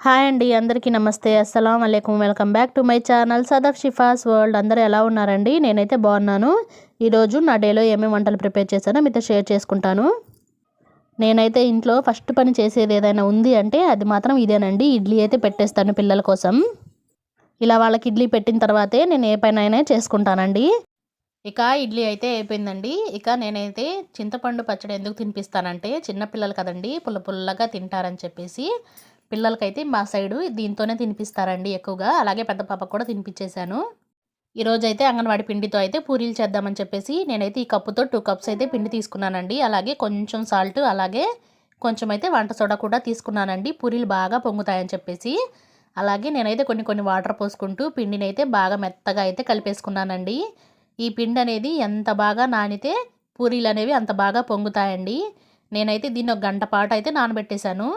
Hi అండి అందరికీ నమస్తే. అస్సలం అయికం welcome back to my channel Sadaf Shifas world. అందరూ ఎలా ఉన్నారండి? నేనైతే బాగున్నాను. ఈరోజు నా డేలో ఏమేమి వంటలు ప్రిపేర్ చేశానో మీతో షేర్ చేసుకుంటాను. నేనైతే ఇంట్లో ఫస్ట్ పని చేసేది ఏదైనా ఉంది అంటే అది మాత్రం ఇదేనండి. ఇడ్లీ అయితే పెట్టేస్తాను పిల్లల కోసం. ఇలా వాళ్ళకి ఇడ్లీ పెట్టిన తర్వాతే నేను ఏ పైన అయినా చేసుకుంటానండి. ఇక ఇడ్లీ అయితే అయిపోయిందండి. ఇక నేనైతే చింతపండు పచ్చడి ఎందుకు తినిపిస్తానంటే చిన్నపిల్లలు కదండి పుల్ల పుల్లగా తింటారని చెప్పేసి పిల్లలకైతే మా సైడు దీంతోనే తినిపిస్తారండి ఎక్కువగా. అలాగే పెద్ద పాపకు కూడా తినిపించేశాను ఈరోజు అయితే అంగన్వాడి పిండితో అయితే పూరీలు చేద్దామని చెప్పేసి నేనైతే ఈ కప్పుతో టూ కప్స్ అయితే పిండి తీసుకున్నానండి. అలాగే కొంచెం సాల్ట్ అలాగే కొంచెం అయితే వంట సోడా కూడా తీసుకున్నానండి. పూరీలు బాగా పొంగుతాయని చెప్పేసి. అలాగే నేనైతే కొన్ని కొన్ని వాటర్ పోసుకుంటూ పిండిని అయితే బాగా మెత్తగా అయితే కలిపేసుకున్నానండి. ఈ పిండి అనేది ఎంత బాగా నానితే పూరీలు అనేవి అంత బాగా పొంగుతాయండి. నేనైతే దీన్ని ఒక గంట పాటు అయితే నానబెట్టేశాను.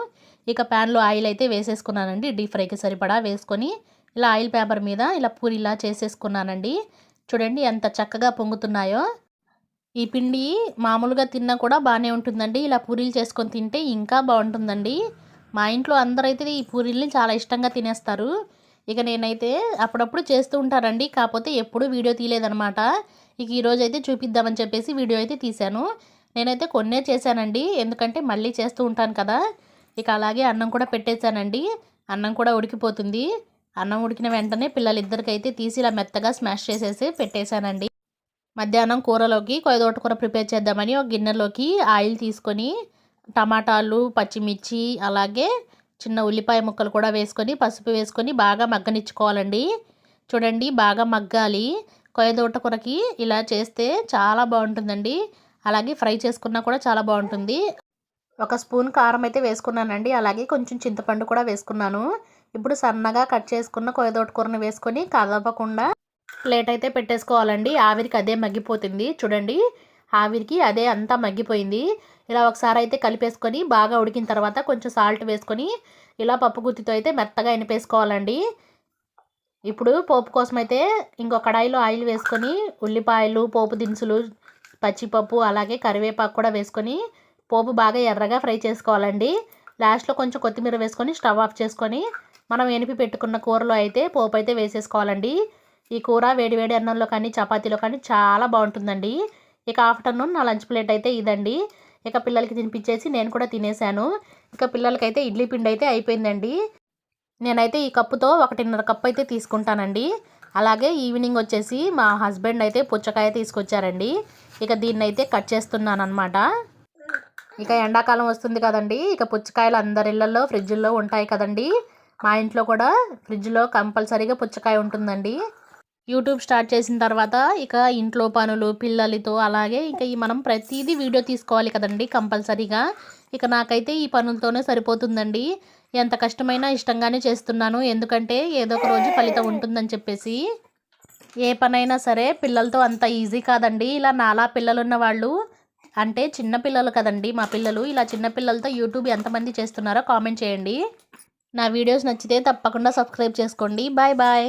ఇక ప్యాన్లో ఆయిల్ అయితే వేసేసుకున్నానండి. డీప్ ఫ్రైకి సరిపడా వేసుకొని ఇలా ఆయిల్ పేపర్ మీద ఇలా పూరిలా చేసేసుకున్నానండి. చూడండి ఎంత చక్కగా పొంగుతున్నాయో. ఈ పిండి మామూలుగా తిన్నా కూడా బాగానే ఉంటుందండి. ఇలా పూరీలు చేసుకొని తింటే ఇంకా బాగుంటుందండి. మా ఇంట్లో అందరైతే ఈ పూరీల్ని చాలా ఇష్టంగా తినేస్తారు. ఇక నేనైతే అప్పుడప్పుడు చేస్తూ ఉంటానండి. కాకపోతే ఎప్పుడూ వీడియో తీయలేదనమాట ఇక ఈరోజు అయితే చూపిద్దామని చెప్పేసి వీడియో అయితే తీశాను. నేనైతే కొన్నే చేశానండి. ఎందుకంటే మళ్ళీ చేస్తూ ఉంటాను కదా. ఇక అలాగే అన్నం కూడా పెట్టేశానండి. అన్నం కూడా ఉడికిపోతుంది. అన్నం ఉడికిన వెంటనే పిల్లలిద్దరికైతే తీసి ఇలా మెత్తగా స్మాష్ చేసేసి పెట్టేశానండి. మధ్యాహ్నం కూరలోకి కొయ్యదోట కూర ప్రిపేర్ చేద్దామని ఒక గిన్నెలోకి ఆయిల్ తీసుకొని టమాటాలు పచ్చిమిర్చి అలాగే చిన్న ఉల్లిపాయ ముక్కలు కూడా వేసుకొని పసుపు వేసుకొని బాగా మగ్గనిచ్చుకోవాలండి. చూడండి బాగా మగ్గాలి. కొయ్యదోట కూరకి ఇలా చేస్తే చాలా బాగుంటుందండి. అలాగే ఫ్రై చేసుకున్నా కూడా చాలా బాగుంటుంది. ఒక స్పూన్ కారం అయితే వేసుకున్నానండి. అలాగే కొంచెం చింతపండు కూడా వేసుకున్నాను. ఇప్పుడు సన్నగా కట్ చేసుకున్న కొయ్యదోట వేసుకొని కదపకుండా ప్లేట్ అయితే పెట్టేసుకోవాలండి. ఆవిరికి అదే మగ్గిపోతుంది. చూడండి ఆవిరికి అదే అంతా మగ్గిపోయింది. ఇలా ఒకసారి అయితే కలిపేసుకొని బాగా ఉడికిన తర్వాత కొంచెం సాల్ట్ వేసుకొని ఇలా పప్పు గుత్తితో అయితే మెత్తగా ఎనిపేసుకోవాలండి. ఇప్పుడు పోపు కోసం అయితే ఇంకో కడాయిలో ఆయిల్ వేసుకొని ఉల్లిపాయలు పోపు దినుసులు పచ్చిపప్పు అలాగే కరివేపాకు కూడా వేసుకొని పోపు బాగా ఎర్రగా ఫ్రై చేసుకోవాలండి. లాస్ట్లో కొంచెం కొత్తిమీర వేసుకొని స్టవ్ ఆఫ్ చేసుకొని మనం ఎనిపి పెట్టుకున్న కూరలో అయితే పోపు అయితే వేసేసుకోవాలండి. ఈ కూర వేడివేడి అన్నంలో కానీ చపాతీలో కానీ చాలా బాగుంటుందండి. ఇక ఆఫ్టర్నూన్ నా లంచ్ ప్లేట్ అయితే ఇదండి. ఇక పిల్లలకి తినిపించేసి నేను కూడా తినేసాను ఇక పిల్లలకైతే ఇడ్లీ పిండి అయితే అయిపోయిందండి. నేనైతే ఈ కప్పుతో ఒకటిన్నర కప్పు అయితే తీసుకుంటానండి. అలాగే ఈవినింగ్ వచ్చేసి మా హస్బెండ్ అయితే పుచ్చకాయ తీసుకొచ్చారండి. ఇక దీన్ని అయితే కట్ చేస్తున్నాను అనమాట ఇక ఎండాకాలం వస్తుంది కదండి. ఇక పుచ్చకాయలు అందరి ఫ్రిడ్జ్లో ఉంటాయి కదండి. మా ఇంట్లో కూడా ఫ్రిడ్జ్లో కంపల్సరీగా పుచ్చకాయ ఉంటుందండి. యూట్యూబ్ స్టార్ట్ చేసిన తర్వాత ఇక ఇంట్లో పనులు పిల్లలతో అలాగే ఇక ఈ మనం ప్రతిదీ వీడియో తీసుకోవాలి కదండి కంపల్సరీగా. ఇక నాకైతే ఈ పనులతోనే సరిపోతుందండి. ఎంత కష్టమైనా ఇష్టంగానే చేస్తున్నాను. ఎందుకంటే ఏదో ఒక రోజు ఫలితం ఉంటుందని చెప్పేసి. ఏ పనైనా సరే పిల్లలతో అంత ఈజీ కాదండి. ఇలా నాలా పిల్లలున్న వాళ్ళు అంటే చిన్నపిల్లలు కదండి మా పిల్లలు. ఇలా చిన్నపిల్లలతో యూట్యూబ్ ఎంతమంది చేస్తున్నారో కామెంట్ చేయండి. నా వీడియోస్ నచ్చితే తప్పకుండా సబ్స్క్రైబ్ చేసుకోండి. Bye bye.